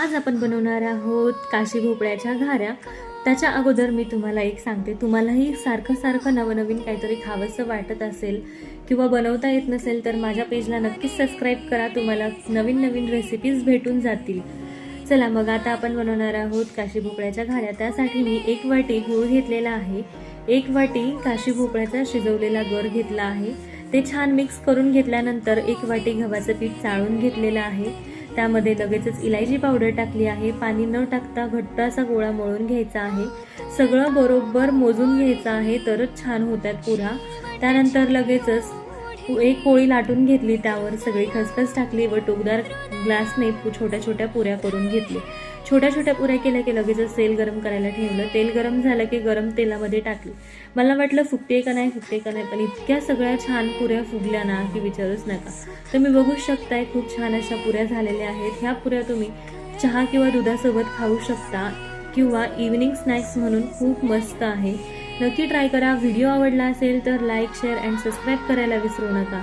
आज आपण बनवणार आहोत काशी भोपळ्याच्या घाऱ्या. त्याच्या अगोदर मी तुम्हाला एक सांगते. तुम्हालाही सारखं सारखं नवनवीन काहीतरी खावंसं वाटत असेल किंवा बनवता येत नसेल तर माझ्या पेजला नक्कीच सबस्क्राईब करा. तुम्हाला नवीन नवीन रेसिपीज भेटून जातील. चला मग आता आपण बनवणार आहोत काशी भोपळ्याच्या घाऱ्या. त्यासाठी मी एक वाटी गूळ घेतलेला आहे. एक वाटी काशी भोपळ्याचा शिजवलेला गर घेतला आहे. ते छान मिक्स करून घेतल्यानंतर एक वाटी गव्हाचं पीठ चाळून घेतलेलं आहे. त्यामध्ये लगेचच इलायची पावडर टाकली आहे. पाणी न टाकता घट्ट असा गोळा मळून घ्यायचा आहे. सगळं बरोबर मोजून घ्यायचं आहे तरच छान होतात पुरा त्यानंतर लगेचच एक पोळी लाटून घेतली त्यावर सगळी खसखस टाकली व टोकदार ग्लासने छोट्या छोट्या पुऱ्या करून घेतली. छोट्या छोट्या पुऱ्या केल्या की लगेचच तेल गरम करायला ठेवलं. तेल गरम झालं की गरम तेलामध्ये टाकली. मला वाटलं फुगते का नाही फुगते का नाही पण इतक्या सगळ्या छान पुऱ्या फुगल्या ना की विचारूच नका. तुम्ही बघू शकताय खूप छान अशा पुऱ्या झालेल्या आहेत. ह्या पुऱ्या तुम्ही चहा किंवा दुधासोबत खाऊ शकता किंवा इव्हिनिंग स्नॅक्स म्हणून खूप मस्त आहे. नक्की ट्राय करा. व्हिडिओ आवडला असेल तर लाईक शेअर अँड सबस्क्राईब करायला विसरू नका.